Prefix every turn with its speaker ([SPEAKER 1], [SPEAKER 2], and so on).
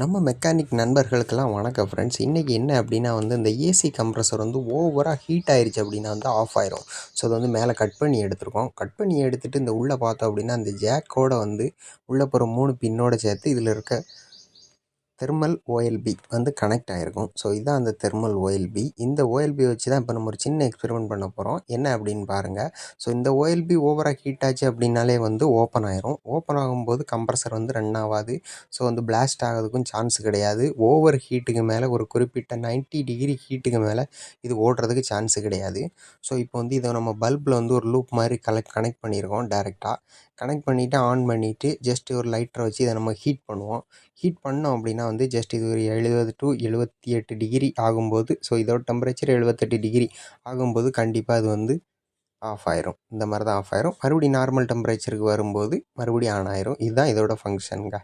[SPEAKER 1] நம்ம மெக்கானிக் நண்பர்களுக்கெல்லாம் வணக்கம் ஃப்ரெண்ட்ஸ் இன்றைக்கி என்ன அப்படின்னா வந்து இந்த ஏசி கம்ப்ரஸர் வந்து ஓவராக ஹீட் ஆயிடுச்சு அப்படின்னா வந்து ஆஃப் ஆயிரும். ஸோ அதை வந்து மேலே கட் பண்ணி எடுத்திருக்கோம். கட் பண்ணி எடுத்துகிட்டு இந்த உள்ளே பார்த்தோம் அப்படின்னா அந்த ஜேக்கோட வந்து உள்ளே போகிற மூணு பின்னோட சேர்த்து இதில் இருக்க தெர்மல் ஓஎல்பி வந்து கனெக்ட் ஆகிருக்கும் ஸோ இதுதான் அந்த தெர்மல் ஓஎல்பி இந்த ஓஎல்பி வச்சு தான் இப்போ நம்ம ஒரு சின்ன எக்ஸ்பெரிமெண்ட் பண்ண போகிறோம் என்ன அப்படின்னு பாருங்கள் ஸோ இந்த ஓஎல்பி ஓவராக ஹீட் ஆச்சு அப்படின்னாலே வந்து ஓப்பன் ஆயிரும். ஓப்பன் ஆகும்போது கம்ப்ரஸர் வந்து ரன் ஆகாது. ஸோ வந்து பிளாஸ்ட் ஆகிறதுக்கும் சான்ஸ் கிடையாது. ஓவர் ஹீட்டுக்கு மேலே ஒரு குறிப்பிட்ட நைன்ட்டி டிகிரி ஹீட்டுக்கு மேலே இது ஓடுறதுக்கு சான்ஸ் கிடையாது. ஸோ இப்போ வந்து இதை நம்ம பல்பில் வந்து ஒரு லூப் மாதிரி கலெக்ட் கனெக்ட் பண்ணியிருக்கோம் டேரெக்டாக கனெக்ட் பண்ணிவிட்டு ஆன் பண்ணிவிட்டு ஜஸ்ட் ஒரு லைட்டரை வச்சு இதை நம்ம ஹீட் பண்ணுவோம். ஹீட் பண்ணோம் அப்படின்னா வந்து ஜஸ்ட் இது ஒரு எழுபது டு எழுபத்தி எட்டு டிகிரி ஆகும்போது ஸோ இதோட டெம்பரேச்சர் எழுபத்தெட்டு டிகிரி ஆகும்போது கண்டிப்பாக அது வந்து ஆஃப் ஆயிரும். இந்த மாதிரி தான் ஆஃப் ஆயிரும். மறுபடியும் நார்மல் டெம்பரேச்சருக்கு வரும்போது மறுபடியும் ஆன் ஆயிரும். இதுதான் இதோட ஃபங்க்ஷனுங்க